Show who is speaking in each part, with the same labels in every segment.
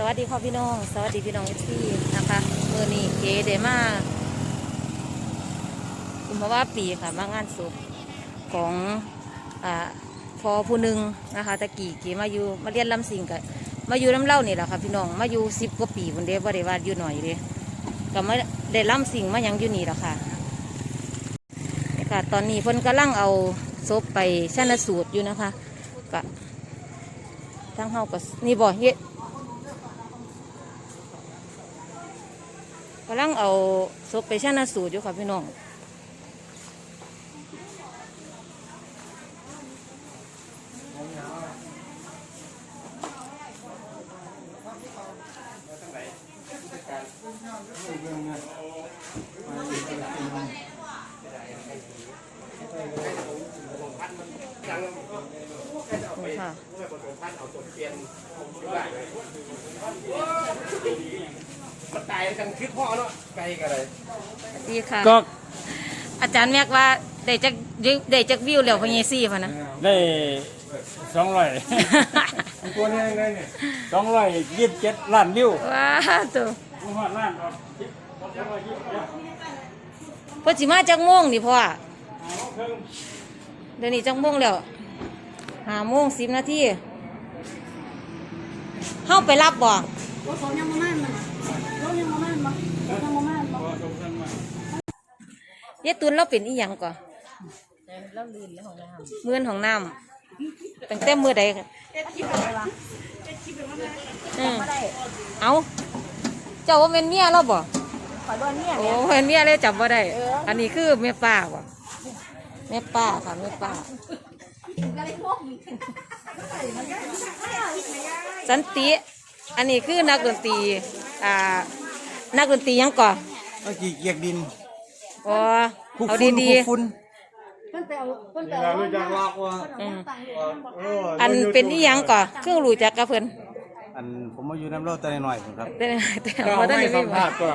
Speaker 1: สวัสดีค่ะพี่น้อง สวัสดีพี่น้องเอฟซีนะคะเมื่อนี้เก๋เดมาคุณพว่าปีค่ะมางานศพของอ่าพอผู้หนึ่งนะคะตะกี้เกมาอยู่มาเรียนลำสิงกับมาอยู่น้ำเล่านี่แหละค่ะพี่น้องมาอยู่สิบกว่าปีคนเดียวบ่ได้ว่าอยู่หน่อยเด้ก็มาได้ลำสิงมายังอยู่นี่แหละค่ะนี่ค่ะตอนนี้เพิ่นกำลังเอาศพไปชันสูตรอยู่นะคะก็ทั้งเฮาก็นี่บ่เฮ็ด กำลังเอาศพไปชันสูตรอยู่ค่ะพี่น้อง นี่ค่ะ
Speaker 2: มันตาย กันคือพ่อเนาะไกลกันเลย
Speaker 1: ดีค่ะ
Speaker 3: ก็
Speaker 1: อาจารย์แม็กว่าได้จักได้จักวิวแล้วพะเยซี่พะนะ
Speaker 3: ได้สองร้อย
Speaker 2: ตัวนี้ยังไงเนี่ย
Speaker 3: สองร้อยยี่สิบเจ็ดล้านวิว
Speaker 1: ว้าตัว
Speaker 3: ผู้ฮอดล้านออกสองร้อยยี่สิบเจ็ด
Speaker 1: เพ่อสิมาจักโมงนี่พ่อเดี๋ยวนี้จักโมงแล้วห้าโมงสิบนาทีเฮาไปรับบ่
Speaker 4: รถ เขายังมาแม่นมันรถยังมาแม่นบ่รถยังมาแม่นบ่
Speaker 1: ยายตุนเราเป็นอีหยังก่อนเราลื่นในห้องน้ำเมื่อนของน้ำตั้งแต่มือใดค่ะอืมเอาเจ้าว่าเป็นเมียเราบ่
Speaker 4: ข่อยบ่เนี่ย
Speaker 1: โอ้เป็นเมียเลยจับว่าได้ อันนี้คือแม่ป้าบ่แม่ป้าค่ะแม่ป้าสันติ อันนี้คือนักดนตรีอ่านักดนตรีหยังก่อน
Speaker 3: เมื่อกี้เกียกดิน
Speaker 1: อ๋อ
Speaker 3: คุก
Speaker 1: เอา
Speaker 3: ฟุ้น
Speaker 1: ดี
Speaker 3: คุกฟุ้น
Speaker 4: เพิ่นไปเอาเพิ่นไป
Speaker 2: เรา
Speaker 4: เอา
Speaker 2: รู้จักลอกว่า
Speaker 1: ๆอืม
Speaker 2: เออ
Speaker 1: อันเป็นอีหยังก่อนเครื่องรู้จักกับเพิ่น
Speaker 3: อันผมมาอยู่น้ำเล่าแต่หน่อยๆผมครับ
Speaker 1: แต่แต่
Speaker 2: เรา
Speaker 1: ว่าท่าน
Speaker 2: ไม่
Speaker 1: ได้
Speaker 2: สั
Speaker 1: มี
Speaker 2: มภาษณ์ก็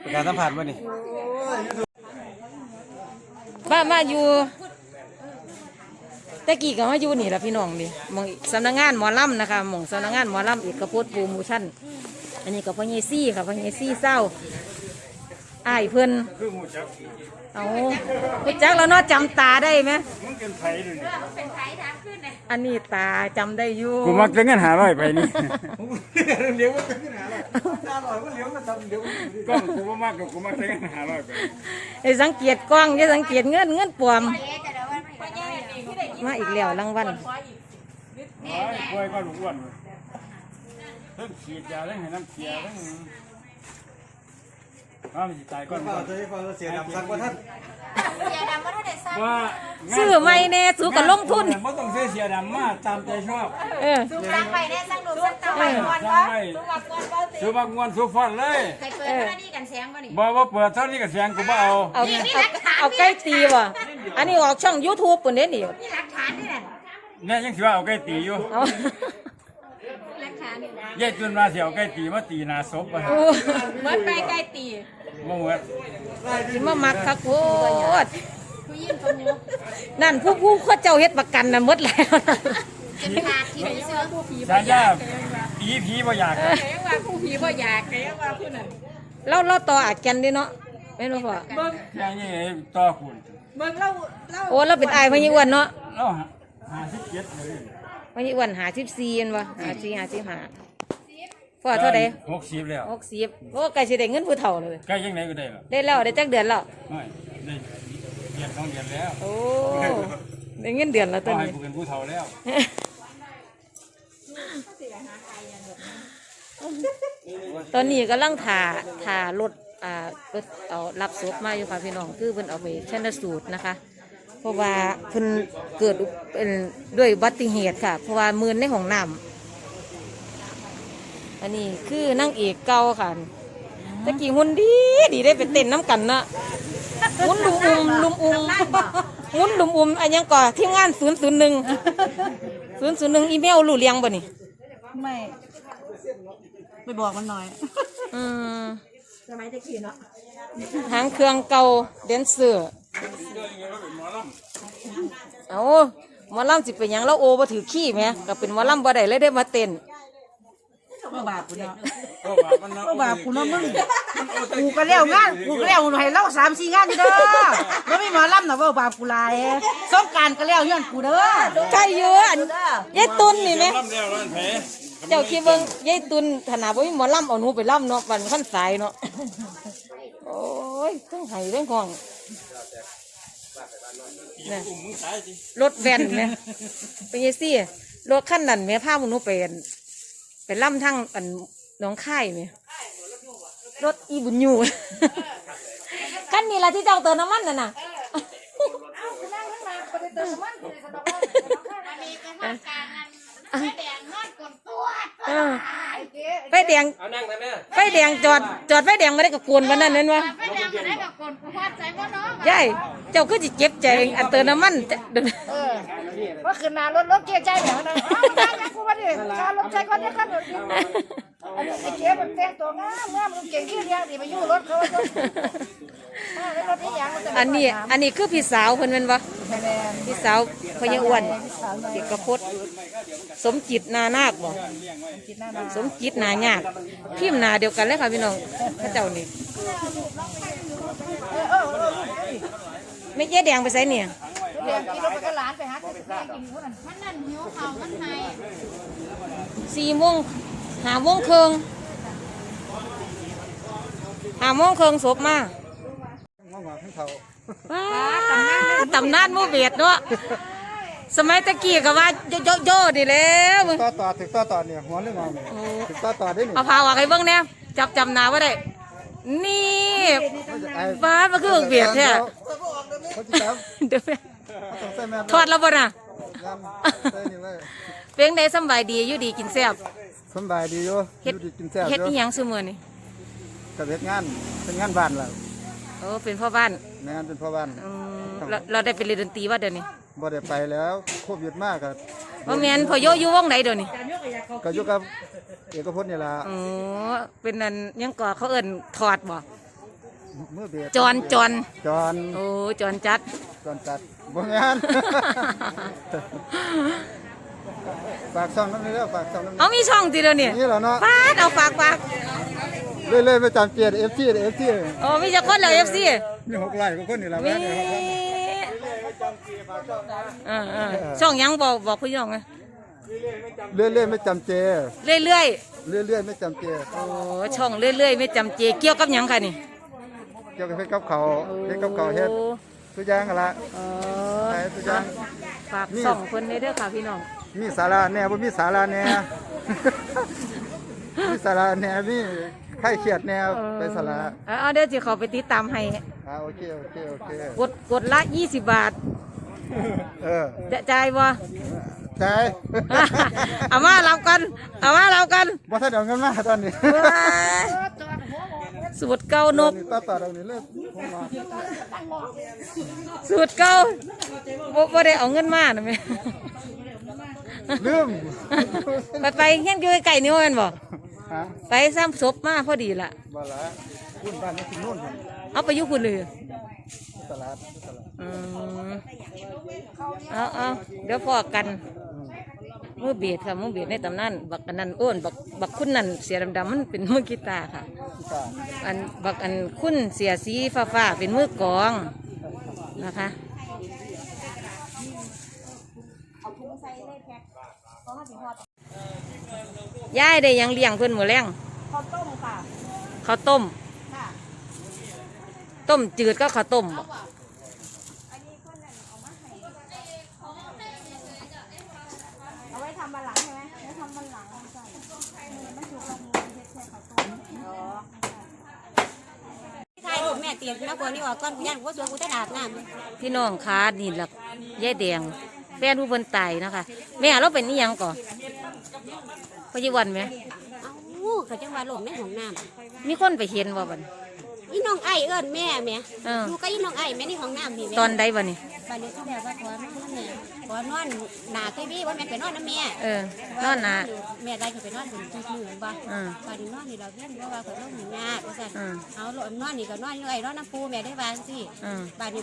Speaker 3: เป็นการสัมผัสว่านี่
Speaker 1: มามาอยู่ ตะกี้ก็มาอยู่นี่ละพี่น้องนี่หมองสำนักงานหมอลำนะคะหมองสำนักงานหมอลำเอกพจน์โปรโมชั่นอันนี้ก็พ่อเยซี่ค่ะพ่อเยซี่เศร้าอ้ายเพิ่น
Speaker 3: คือหมูจัก
Speaker 1: เอาพุจักแล้วเนาะจำตาได้ไหม
Speaker 3: มึงเป็นไผดูนี่
Speaker 1: อันนี้ตาจำได้อยู่
Speaker 3: กูมักจะเงินหาร้อยไปนี่
Speaker 2: เลี้ยงมันเป็นที่ไหนล่ะน่าอร่อยก็เลี้ยงมันทำเลี้ยงมัน
Speaker 3: กล้องกูบ่มักหรอกกูมักจะเงินหาร้อยไป
Speaker 1: ไอ้สังเกตกล้องอย่าสังเกตเงินเงินปลอม มาอีกแล้วรางวัล
Speaker 3: โอ้ยกล้วยก็หลูกอ้วนเพิ่งฉีดยาเรื่งให้น้ำเกลียเร่งอ้าวมันสิตายก่อน
Speaker 2: ฟังเธอฟังเสียดำสักว่าท่าน
Speaker 3: ว่า
Speaker 1: ซื้อไม่แน่สูกับลงทุน
Speaker 3: ไม่ต้องซื้อเสียดำมาตามใจชอบ
Speaker 1: เออ
Speaker 5: สั่งไปได้สั่งดูสั่งต่อไปก่อน
Speaker 3: จั
Speaker 5: วะ
Speaker 3: งไว้ซื้อบักงวนซื้อฟันเลย
Speaker 5: ใครเปิดเท่านี้กันแสงป่ะนี่
Speaker 3: บอกว่าเปิดเท่านี้ก็เสียงกูบ่เอา
Speaker 1: เอาเอาเอาใกล้ตีว่ะ อันนี้ออกช่อง YouTube ปุ่นเด้นี่
Speaker 5: มีหลักฐานนี่แหละ
Speaker 3: เนี่ยยังสิว่าเอาใกล้ตีอยู่
Speaker 1: เอา
Speaker 5: หลักฐานนี่
Speaker 3: ยายจนมาเสียเอาใกล้ตีมาตีหนาศพไป
Speaker 1: โอ้
Speaker 5: เมื่อไปใกล้ตี
Speaker 3: บ่เหมือน
Speaker 1: สิมามักคักโคตร
Speaker 5: ผู้ยิ่งประมุข
Speaker 1: นั่นผู้ผู้เขาเจ้าเฮ็ดประกันน่ะหมดแล้ว
Speaker 5: เป็นขาดที่ไหนเสื้อผู้ผี
Speaker 3: สายาผีผีบ่อยาก
Speaker 5: แกยังว่าผู้ผีบ่อยากแกยังว่าผู้นั้น
Speaker 1: เราเราต่ออาแกนเด้เนาะแม่นบ่พ่อ
Speaker 3: เบิ่งแค่นี้ต่อคุณ
Speaker 5: เบิ่งเล่าเล่า
Speaker 1: โอ้เราเป็นอายพญอ้วนเนาะ
Speaker 3: เราหาสิบเจ็ดเลย
Speaker 1: พญอ้วนหา14เห็นบ่หา4 5 5พ่อเท่าใด
Speaker 3: หกสิบแล้ว
Speaker 1: 60โอ้ใกล้สิได้เงินผู้เฒ่าเลย
Speaker 3: ใกล้ยังไงก็ได้หรอ
Speaker 1: ได้แล้วได้จักเดือนแล้ว
Speaker 3: ไม่ได้เดือนสองเดือนแล้ว
Speaker 1: โอ้ได้เงินเดือนแล้ว
Speaker 3: ก็
Speaker 1: ตัว
Speaker 3: ให้
Speaker 1: นี้
Speaker 3: กูเป็นผู้เฒ่าแล้ว
Speaker 1: ตอนนี้กำลังถ่าถ่ารถ อ่ารถเอารับศพมาอยู่ค่ะพี่น้องคือเพิ่นเอาไปชันสูตรนะคะ เพราะว่าเพิ่นเกิดอุบเป็นด้วยอุบัติเหตุค่ะ เพราะว่ามืนในห้องน้ำอันนี้คือนางเอกเก่าค่ะตะกี้หุ่นดีดีได้ไปเต้นน้ำกันเนาะหุ่นลุมอุ้มลุมอุ้มหุ่นลุมอุ้มอันยังก่อทีมงานศูนย์ศูนย์หนึ่งศูนย์ศูนย์หนึ่งอีเมลรู้เรียงบ่นี่
Speaker 4: ไม่ไปบอกมันหน่อย
Speaker 1: อืม
Speaker 4: สมัยตะกี้เนาะ
Speaker 1: หางเครื่องเก่าเดนเซอร์เอาหมอลำสิเป็นหยังเราโอบ่ถือขี้ไหมก็เป็นหมอลำบ่ได้เลยได้มาเต้น
Speaker 4: เขาบ่บาปกูเนาะ
Speaker 3: ก็บาปมันเนาะ
Speaker 4: บ่บาปกูเนาะมึงกูก็แล้วงานกูก็แล้วให้เล่าสามสี่งานอยู่เด้อบ่มีหมอลำน่ะบ่บาปกูหลายสงกรารก็แล้วย้อนกูเด้อ
Speaker 1: ใช่เยอะอันยายตุนนี่ไหม
Speaker 3: ลำแล้วนั่นแผล
Speaker 1: เจ้าคิดเบิ่งยายตุนขนาดบ่มีหมอลำเอาหนูไปลำเนาะวันขั้นสายเนาะ โอ้ยต้องไห้เรื่องของเนี่ยรถแวนไหมเป็นยังซี่รถขั้นนั้นแม่พาหนูไปอั่นไปล่ำทั้งอันหน้องค่ายไหมรถอีบุญยูขั้นนี้ละที่เจ้าเติมน้ำมันน่ะน่ะ
Speaker 5: แม่แดงนอนกดตัว
Speaker 1: เออ ไฟแดงไฟแดงจอด จอดไฟแดงไม่ได้กับกวนวันนั้นนั่นวะ
Speaker 5: แม่แดง มาได้กับคนกูพอใจว่าน้อง
Speaker 1: ยายเจ้าก็จะเจ็บใจอันเติมน้ำมันจะเดิน
Speaker 4: เออว่าขึ้นนารถรถเกียร์ใจแหมนะอ้าวได้ยังกูบ่าดิการถใจก่อนเดี๋ยก่อนเดี๋ยวอันนี้ไอ้เจ๊มันแต่งตัวงามงามมันเก่งที่เรียงดิมาอยู่รถเขาจ้ะ
Speaker 1: อันนี้อันนี้คือพี่สาวเพิ่นแม่นบ่
Speaker 4: แม่แดง
Speaker 1: พี่สาวพญาอ้วนเด็กกระพดสมจิตนานาคบ่สมจิตนายากพิมพ์นาเดียวกันเลยค่ะพี่น้องพระเจ้านี่
Speaker 4: เออเออเออ
Speaker 1: ไม่เจ๊แดงไปใส่เนี่ย
Speaker 4: เรียงกินรถไปกับหลานไปหาแต่แม่กินคนนั้น
Speaker 5: มันนั่นหิวเขามันไห้
Speaker 1: สี่โมงห้าโมงครึ่งห้าโมงครึ่งศพมา
Speaker 2: งอกๆให้เขา
Speaker 1: ว้าตำนานหมูเบียดเนาะสมัยตะกี้ก็ว่าโยโยโย่นี่แหล้วมึง
Speaker 2: ต่อต่อถึงต่อต่อเนี่ยหัวเรื่องงอกเนี่ยถึงต่อต่อได้นี่
Speaker 1: เอาพาว่าให้เบิ่งแน่จับจำหนาไว้ได้ นี่
Speaker 2: ไอ้
Speaker 1: บ้านมันคือเบียดแท้
Speaker 2: เขาจะจับ
Speaker 1: เดี๋ยวแม่
Speaker 2: ต้องใส่แมส
Speaker 1: ถอดแล้วบ่น่ะ
Speaker 2: ยันใส่นี่เลย
Speaker 1: เพียงใดสำบายดีอยู่ดีกินแซ่บ
Speaker 2: สบายดีอยู่อ
Speaker 1: เฮ็ด
Speaker 2: ยู่ดีกินแซ่บอ
Speaker 1: เฮ็ดอี
Speaker 2: ยู่
Speaker 1: หยังซุมื้อนี่
Speaker 2: กับเฮ็ดงานเป็นงานบ้านแล้ว
Speaker 1: โอ้เป็นพ่อบ้าน
Speaker 2: งานเป็นพ่อบ้าน
Speaker 1: อืมเราเราได้ไปเรียนดนตรีว่าเดี๋ยวนี้
Speaker 2: บ่ได้ไปแล้วโควิดมากก็
Speaker 1: ว่าแม่นพ่อโยอยู่วงไหนเดี๋ยวนี้
Speaker 2: ก็อยู่กับเอกพจน์นี่ล่ะ
Speaker 1: อ๋อเป็นนั่นยังก่อเขาเอิ้นถอดบ่
Speaker 2: มือเบียด
Speaker 1: จอนจอน
Speaker 2: จอน
Speaker 1: โอ้จอนจัด
Speaker 2: จอนจัดบ่งานฝากช่องน้ำนี่เด้อฝากช่องน้ำนี่
Speaker 1: เอามีช่องติเดี๋ยวนี้
Speaker 2: นี่เหรอเนาะ
Speaker 1: ฟาดเอาฝากฝาก
Speaker 2: เรื่อยๆไปจำเกียรติ FT FT
Speaker 1: โอ้มีจักคนแล้ว FC
Speaker 2: มีหกไร่กว่าคนนี่ล่ะ
Speaker 1: มี
Speaker 2: แม่นี่หกไร่
Speaker 1: เออเออช่องหยังบอกบอกพี่น้องไง
Speaker 2: เรื่อยๆไม่จำเจ
Speaker 1: เรื่อย
Speaker 2: เรื่อยๆไม่จำเจ
Speaker 1: ๆโอ้ช่องเรื่อยๆ ไม่จำเจเกี่ยวกับหยังค่ะนี่
Speaker 2: เกี่ยวกับเฮ็ดกับเขาวเฮ็ดกับเขาวเฮ็ดทุกอย่างหั่นละ
Speaker 1: เอ
Speaker 2: ใช่ทุกอย่าง
Speaker 1: ฝากส่องคนในเด้อค่ะพี่น้อง
Speaker 2: มีสาระแหน่บ่มีสาระแหน่ มีสาระแหน่มีใครเครียดแหน่ไปสาระ
Speaker 1: เอาเอาเดี๋ยวจะเขาไปติดตามให้
Speaker 2: อ่าโอเคโอเคโอเค
Speaker 1: กดกดละ 20 บาท
Speaker 2: เออ
Speaker 1: จะจ่ายบ่
Speaker 2: ใจ
Speaker 1: เอามารับกัน เอามารับกัน
Speaker 2: บ่ทันเอาเงินมาตอนนี้
Speaker 1: สูตรเก่านก
Speaker 2: นี่ต่อต่อตรงนี้เลยผมมา
Speaker 1: สูตรเก่าบ่บ่ได้เอาเงินมานะแม่
Speaker 2: ลืม
Speaker 1: ไปไปเฮียนอยู่ไกลๆนี่ว่าแม่นบ่
Speaker 2: ฮะ
Speaker 1: ไปซ้ำศพมาพอดีล่ะ
Speaker 2: บ่ละคุณบ้านนี่คุณโน่นพุ่น
Speaker 1: เอาไปอยู่พุ่นเลย
Speaker 2: ตลาดตลาด
Speaker 1: อืมเอาเอาเดี๋ยวพอกันมือเบียดค่ะมือเบียดในตำนานบักอันนั้นอ้วนบักบักคุณนั่นเสียดำๆมันเป็นมือกีตาร์ค่ะ
Speaker 2: ที่ตา
Speaker 1: อันบักอันคุณเสียสีฟ้าฟ้าๆเป็นมือกลองนะคะยายได้หยังเลี้ยงเพื่อนหมือแรง
Speaker 4: ข้าวต้มค่ะ
Speaker 1: ข้าวต้ม
Speaker 4: ค่ะ
Speaker 1: ต้มจืดก็ข้าวต้มบ่
Speaker 4: เอาไว้ทำบันหลังใช่ไหมไว้ทำบันหลังใช่มันถูกลงมือเฮ็ดแค่ข้าวต้มอ๋อ
Speaker 6: ใช่ลูกแม่เตียนมาคนนี้ออกก่อนกูย่านกูสวยกูจะอาบน้ำ
Speaker 1: พี่น้องค้านี่หลักยายแดงแฟนผู้เพิ่นตายนะคะแม่เราเป็นนี่ยังก่อนพอจีวันไหม
Speaker 6: เอ้าเขาจังว่าลมในห้องน้ำ
Speaker 1: มีคนไปเห็นว่าบัน
Speaker 6: อีน้องไอ้เอิ้นแม่แม่
Speaker 1: เออ
Speaker 6: ดูก็อีน้องไอ้แม่ในห้องน้ำนี่แม่
Speaker 1: ตอนใดวันนี้
Speaker 6: บัดนี้เขาแบบว่าขอนอนนะแม่ขอนอนหนาทีวีว่าแม่ไปนอนนะแม่
Speaker 1: เออนอนหนา
Speaker 6: แม่ได้ก็ไปนอนถึงจุดหนึ่งบ่
Speaker 1: อืม
Speaker 6: บัดนี้นอนนี่เราเพี้ยนเพราะว่าเขาต้องมีงานว่าซั่น
Speaker 1: อืม
Speaker 6: เอาลูกนอนนี่ก็นอนอยู่ไอ้นอนน้ำปูแม่ได้บานสิ
Speaker 1: อืม
Speaker 6: บัดนี้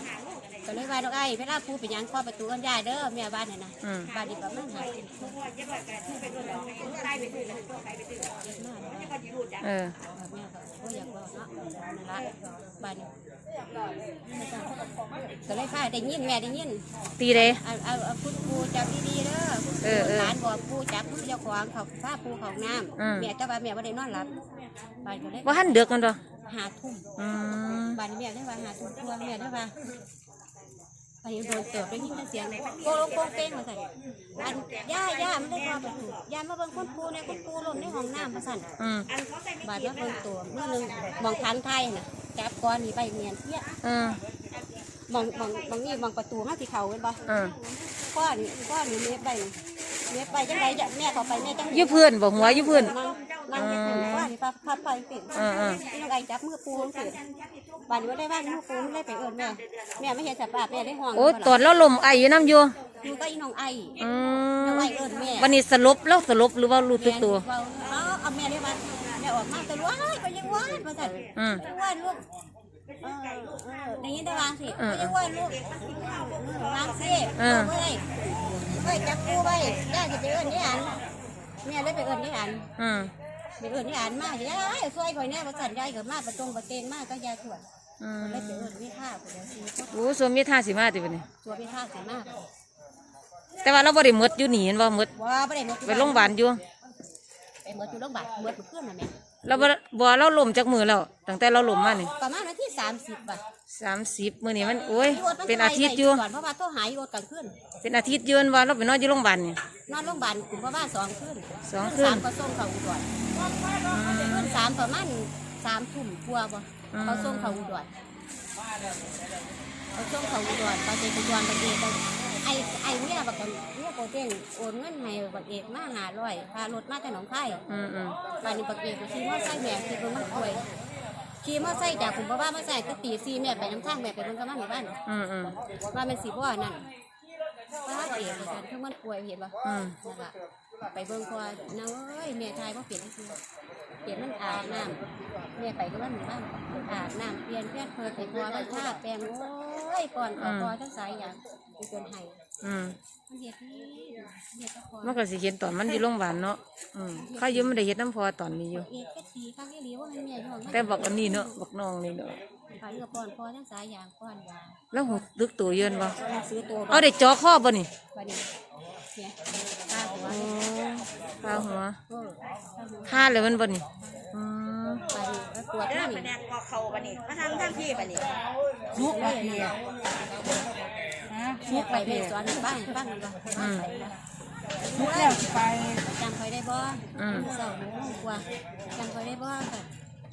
Speaker 6: ก็เลยว่าน้องไอ้เวลาปูไปยังข้อประตูกันยายเด้อแม่บ้านน่ะนะ
Speaker 1: อืม
Speaker 6: บัดนี้ก็มันหาย
Speaker 1: เออ
Speaker 6: แม่ ก็บ่อยากบอกเนาะนั่นละบ้านนี้ก็เลยพาได้ยินแม่ได้ยิน
Speaker 1: ตีเด้
Speaker 6: เอาเอาเอาคุณครูจับดีๆเด้อคุณค
Speaker 1: เอ
Speaker 6: รู
Speaker 1: อเออ
Speaker 6: หลานบอกครูจับมือเจ้าของเขาพาปูเขาน้
Speaker 1: อืมำ
Speaker 6: แม่แต่ว่าแม่บ่ได้นอนหลับบ้านก็เลย
Speaker 1: ว่าหันเดือกกันบ่
Speaker 6: หาทุ่ม
Speaker 1: อืม
Speaker 6: บ้านนี้แม่ได้ว่าหาทุ่มทัวแม่ได้ว่า ไปโดนเติบได้ยินแต่เสียงโกลงโกงเป้งมาใส่อันย่าย่ามันได้ว่าประตูย่ามาเบิ่งคุณครูเนี่ยคุณครูลงในห้องน้ำมาสั่น
Speaker 1: อืม
Speaker 6: บาดมาเบิ่งตัวเมื่อนึงมองทันไทยน่ะจับก้อนนี่ใบเนียนเสีย
Speaker 1: อืม
Speaker 6: มองมองมองนี่มองประตูห้าสีเขาเป็นปะ
Speaker 1: อืม
Speaker 6: ก้อนนี่ก้อนนี่เมียไปเมียไปจังไรจะแม่เขาไปแม่จัง
Speaker 1: ยืเพื่อนบอกหัวยืเพื่อน
Speaker 6: นั่งนั่ง นึ่งก้อนนี่ปะพับไปปิด
Speaker 1: อืมอืม
Speaker 6: นี่น้องไอ้จับมือปูนสิบานนี้ว่าได้บ้านมือปูนได้ไปเอิญแม่แม่ไม่เห็นสภาพแม่ได้ห่วง
Speaker 1: โอ้ตอนเราลมไออยู่น้ำอยู่
Speaker 6: อยู่ก็อีน้องไอ้
Speaker 1: อื
Speaker 6: น้อง
Speaker 1: ม
Speaker 6: ไอ้เอิญแม่
Speaker 1: วันนี้สลบแล้วสลบหรือว่ารู้ตึกตัว
Speaker 6: แม่เอาเอาแม่ได้บ้านแม่ออกมาแต่ว้ายก็ยังว่านมาสั่น
Speaker 1: อืม
Speaker 6: ยังว่านลูกเออเอออย่างนี้ได้วางสิก็ยังว่านลูกวางสิเออเว้ยเว้ยจับกูไว้ย่าจะไปเอิญนี่อันแม่เลยไปเอิญนี่อัน
Speaker 1: อืม
Speaker 6: ไปเอิญนี่อันมาย่าช่วยคอยแน่ประสันยายกับมาประจงประเตงมากก็ยายถวด
Speaker 1: อืม
Speaker 6: เลยไปเอิญวิท่าคนเดียวสิ
Speaker 1: โอ้สวมมีท่าสิมาติบัดนี้
Speaker 6: ตัววิท่าสีมาก
Speaker 1: แต่ว่าเราบ่ได้หมดอยู่นี่เห็นบ่หมด
Speaker 6: ว้าไม่ได้หมด
Speaker 1: ไปโรงพยาบาลอยู่
Speaker 6: ไปหมดอยู่โรงพยาบาลหมดเพื่อนนะแม่
Speaker 1: เราบ่บ่เราล้มจากมือแล้วตั้งแต่เราล้มมานี่
Speaker 6: ประมาณวันที่สามสิบอะ
Speaker 1: 30มื้อนี้มันโอ้ยเป็นอาทิตย์อยู่
Speaker 6: ก่อนเพราะว่าตัวหายอยู่กลางคืน
Speaker 1: เป็นอาทิตย์อยืนว่าเราไปนอนอยู่โรงพยาบาลนี่
Speaker 6: นอนโรงพยาบาลกลุ่มพ่อบ้านสองคืน
Speaker 1: สองคืน
Speaker 6: สามก็ส่งเขาอุดรคืนสามประมาณสามทุ่มกว่าบ่
Speaker 1: อืม
Speaker 6: เขาส่งเขาอุดรเขาส่งเขาอุดรเขาจะอุดรบักเอกไป ไอ้ไอ้เนี่ยบักกันเนี่ยโกเต้งโอนเงินให้บักเอกมาหาร้อยพารถมาแต่หนองคาย
Speaker 1: อืมอืม
Speaker 6: บ้านนี้บักเอกก็ขี่มอไซค์แม่ขี่เบิ่งมันป่วยขี่มอไซค์จากกลุ่มพ่อบ้านมาใส่ก็ตีซีแม่ไปน้ำทางแม่ไปเบิ่งกับมันหมู่บ้าน
Speaker 1: อืมอืม
Speaker 6: ว่ามันสีบ่อนั่นป้าเอกกันทั้งมันป่วยเห็นปะ
Speaker 1: อืม
Speaker 6: นั่นล่ะไปเบิ่งพอน้าเอ้ยแม่ทายว่าเปลี่ยนคือเปลี่ยนมันอาบน้ำแม่ไปก็มันหมู่บ้านอาบน้ำเปลี่ยนเพื่อนเพิ่นไปพอมันท่าแปลงโอ้ยก่อนขอพอทั้งสายอย่าง เป็นคนไห้
Speaker 1: อืม
Speaker 6: มันเฮ็ดที่เฮ็ดก็พอ
Speaker 1: มันก็สิเห็นตอนมันอยู่โรงพยาบาลเนาะอืมเขาอยู่มันได้เฮ็ดน้ำพอตอนนี้อยู่
Speaker 6: เอกก็ตีข้างที่หลีว่ามันแม่อยู่ห้อง
Speaker 1: แต่บอกอันนี้เนาะบอกน้องนี่เนาะ
Speaker 6: ฝันกับก่อนพอทั้งสายอย่างก่อนยา
Speaker 1: แล้วหูตึกตัวเยินบ่
Speaker 6: ซื้อตัว
Speaker 1: เอาได้จ่อข้อบ่นี่
Speaker 6: วันนี้เนี่ยตาหัว
Speaker 1: โอ้ข้าหัว
Speaker 6: เออ
Speaker 1: ท่าเลยมันบ่นี่อืม
Speaker 6: ไปแล้วตรวจมานี่
Speaker 5: แดงก็เขาบันนี้มาทางทางที่บันนี้
Speaker 6: ลุกเลยเนี่ ยลุกไปแม่สอนบ้านบ้านมันก็
Speaker 1: อืม
Speaker 4: มุกแล้วไป
Speaker 6: จำคอยได้บ่
Speaker 1: อืม
Speaker 6: เศร้าหนูกว่าจำคอยได้บ่ค่ะ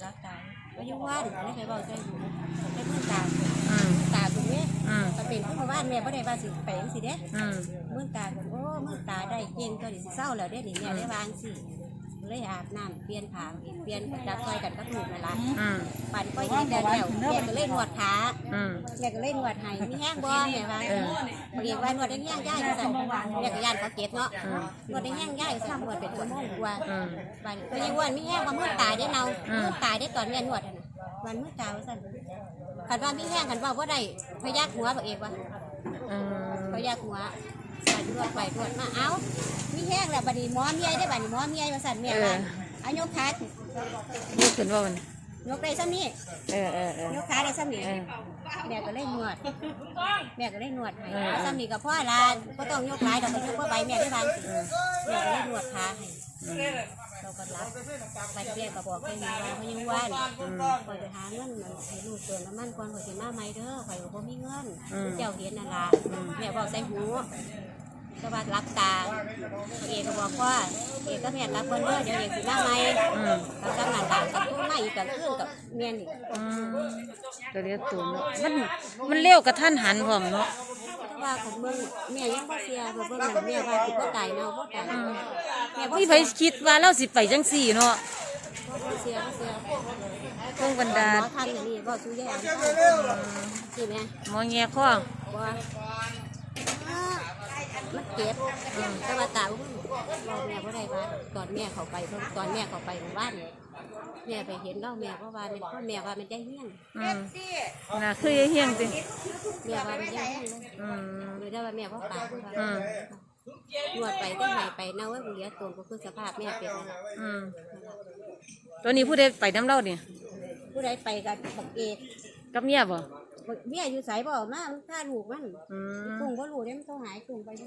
Speaker 6: รักตายก็ยุ่งว่านไม่เคยบอกใจหนูได้เมื่อตา
Speaker 1: อืม
Speaker 6: ตาตรงนี้
Speaker 1: อืม
Speaker 6: ตาเป็นผู้บ้านแม่บ่ได้ว่าสิไปจังสิเด้
Speaker 1: อืม
Speaker 6: เมื่อตาโอ้เมื่อตาได้เก่งตัวนี้เศร้าแล้วเด้นี่แม่ได้วางสิ เลยอาบน้ำเปลี่ยนขางอีกเปลี่ยนจับซอยกันกับลูกนั่นล่ะ
Speaker 1: อืม
Speaker 6: ปั่นก็ยิงแล้วแล้วแม่ก็เลยนวดขา
Speaker 1: อืม
Speaker 6: แม่ก็เลยนวดให้มีแห้งบ่แม่ว่า
Speaker 1: เออ
Speaker 6: บางทีว่านวดได้แห้งย่ายสั่นแม่ก็ย่านเขาเก็บเนาะนวดได้แห้งย่ายสั่นนวดเป็นชั่วโมงกว่า
Speaker 1: อืม
Speaker 6: บันก็ยังว่ามีแห้งว่ามือตายได้เนา
Speaker 1: อืม
Speaker 6: มือตายได้ตอนแม่นวดน่ะวันมือตายว่าสั่นขันว่ามีแห้งขันว่าว่าได้พยักหัวบ่เอกว่า
Speaker 1: อืม
Speaker 6: พยักหัวสั่ นนวดไปนวดมาเอ้ามีแห้งแล้วบัดนี้หมอเมียได้บัดนี้หมอเมียว่าสั่นแม่ว่าอายกขา
Speaker 1: นี่ขึ้นว่ามัน
Speaker 6: ยกได้ซ้ำนี่
Speaker 1: เออเออเออย
Speaker 6: กขาได้ซ้ำนี่
Speaker 1: เออ
Speaker 6: แม่ก็เลยนวดแม่ก็เลยนวดให้
Speaker 1: เออ
Speaker 6: ซ้ำนี่กับพ่อลาก็ต้องยกขาดอกก็ยกพ่อใบแม่ได้บางสิแม่ก็เลยนวดขาให้
Speaker 1: อืม
Speaker 6: เราก็รับไปเรียนก็บอกแค่นี้ว่าเขายังว่านคอยไปหาเงินมันให้ลูกเติมน้ำมันก่อนคอยสิมาใหม่เด้อคอยบ่มีเงินเจ้าเห็นนั่นล่ะแม่บอกใส่หูก็ว่ารับตาเอกก็บอกว่าเอกก็แม่รับคนเด้อเดี๋ยวเอกสิมาใหม่
Speaker 1: อืม
Speaker 6: ก็จำนานตากับตู้มาอีกกับขึ้นกับเมียนอีก
Speaker 1: อืมก็เรียกตัวเนาะมันมันเร็วกับท่านหันพร้อมเนาะ
Speaker 6: แต่ว่าของเมืองแม่ยังบ่เสียบ่เบิ่งนั่นแม่ว่าสิบ่ตายเนาะบ่ตายแม่บ่
Speaker 1: นี่ไผ
Speaker 6: ย
Speaker 1: คิดว่าเราสิไปจังสี่เนาะ
Speaker 6: เสียบ่เสีย
Speaker 1: เพิ่งบรรดา
Speaker 6: หม
Speaker 1: ล
Speaker 6: อทำอย่างนี้บ่สู้ยายอ่านสิแม่
Speaker 1: หมอแง่ข้อ
Speaker 6: ว่ามันเจ็บแต่ว่าตาอุ้มเราแม่ก็ได้ว่าตอนแม่เขาไปตอนแม่เขาไปหมู่บ้านแม่ไปเห็นเล่าแม่เพราะว่ามันพ่อแม่ว่ามันใจเฮี้ยง
Speaker 1: อน่ะคือเฮี้ยงติง
Speaker 6: แม่ว่ามันใจเฮี้ยงเลย
Speaker 1: อืม
Speaker 6: เลยได้ว่าแม่พ่อปากว่า
Speaker 1: อืม
Speaker 6: นวดไปตั้งไหนไปเน่าไว้บุเรียตนก็คือสภาพแม่เป็นนั่นล่ะ
Speaker 1: อืมตัวนี้ผู้ใดไปน้ำเล่านี่
Speaker 6: ผู้ใดไปกับบักเอก
Speaker 1: กับเมียบ่
Speaker 6: บักเบี้ยอยู่ไสบ่มามันฆ่าลูกมัน
Speaker 1: อืม
Speaker 6: กุ้งบ่รู้เด้มันต้องหายกุ้งไปเด้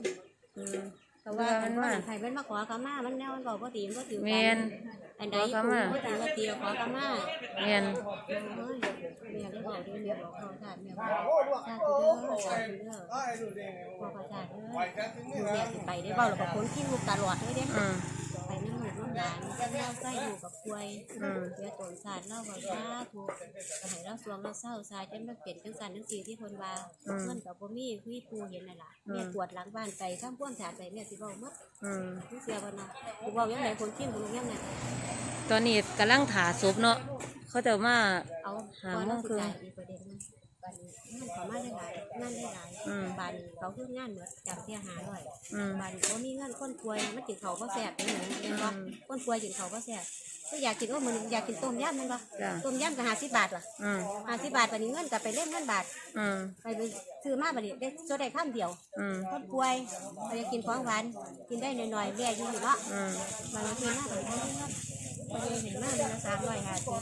Speaker 1: อืม
Speaker 6: แต่ว่ามันว่าใครเป็นมาขอขมามันแนวมันบอกว่าตีมันก็ถือ
Speaker 1: แม่น
Speaker 6: อันใด
Speaker 1: ขอ
Speaker 6: กุ้ง
Speaker 1: ขมา
Speaker 6: ก็ตีก็ตีขอขมา
Speaker 1: เมียน
Speaker 6: เอ้ย เมียได้บอกด้วยเมียบอเขาชาติเมียบอกชาติเด้อชาติเด้อบอกเขาชาติเด้อเมียสิไปได้เว้าแล้วก็คนขี้ลูกตลอดเลยเด้
Speaker 1: อ
Speaker 6: ไปน้ำหนูน้ำหลานเล่าใส่อยู่กับควยเดี๋ยวตนศาสตร์เล่าว่าสาถูกก็ให้เราสวงเราเศร้าสาจนมันเป็นจังสันจังสีที่คนว่าเงินกับบ่มีคุยปูเห็นน่ะล่ะแม่ตรวจหลังบ้านไปข้ามพ่วงสารไปแม่สิเว้าหมด
Speaker 1: อืม
Speaker 6: ผู้เสียบ่เนาะกูเว้ายังไงคนขี้บ่รู้ยังไง
Speaker 1: ตอนนี้กำลังถาศพเนาะ เขาจะมา
Speaker 6: เอา
Speaker 1: หา
Speaker 6: ก่อนเรา
Speaker 1: ง
Speaker 6: สิ
Speaker 1: ครึ่า
Speaker 6: ยอีกประเด็นหนึงบัดนี้งานเขามาได้หลายงานได้หลาย
Speaker 1: อืม
Speaker 6: บัดนี้เขาคืองานเหมือนจำเสียหาร้อย
Speaker 1: อืม
Speaker 6: บัดนี้บ่มีเงินคนป่วยมันกินเขาวบ่แซ่บนี่หนูเห็นบ่คนป่วยกินเขาวบ่แซ่บก็อยากกินว่ามันอยากกินต้มยำแม่นบ่
Speaker 1: จ้ะ
Speaker 6: ต้มยำก็50บาทว่ะ
Speaker 1: อืม
Speaker 6: 50บาทบัดนี้เงินก็ไปเล่นเงินบาท
Speaker 1: อืม
Speaker 6: ไปไปซื้อมาบัดนี้ได้โซได้ข้ามเดียว
Speaker 1: อืม
Speaker 6: คนป่วยเขาจะกินของหวานกินได้หน่อยๆแม่อยู่นี่เนาะ
Speaker 1: อืม
Speaker 6: บางทีหน้าแบบนี้เนาะ พอดีเห็นมากเลยนะสามร้อยห้าสิบ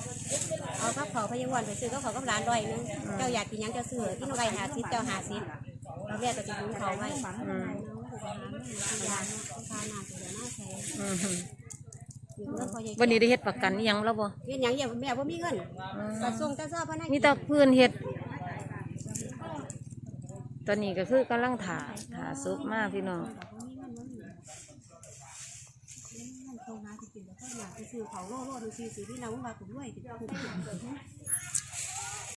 Speaker 6: เอากับเขาพยังวันไปซื้อกับเขากับร้านร้อยหนึงเจ้าอยากกินหยังเจ้าซื้อที่น้องไก่หาสิบเจ้าหาสิบเราแม่ก็จะคุ้เขาไว้
Speaker 1: อืม
Speaker 6: น้องถูกหาไม่มียาเนาะทานาตัวหน้าแพง
Speaker 1: อืม
Speaker 6: อยู่เงินพอใหญ่
Speaker 1: วันนี้ได้เฮ็ดประกันอิหยังแล้วบ่
Speaker 6: เฮ็ดหยังอย่าแม่ว่ามีเงิน
Speaker 1: อืม
Speaker 6: กระทรวงแต่ทราบพนัก
Speaker 1: มีแต่เพื่อนเฮ็ด ตอนนี้ก็คือกำลังถาถาซุปมากพี่น้อง
Speaker 6: อยากไปซื้อเขาโล่โล่ดูซีสีที่เราว่าผมด้วยถึงคุ้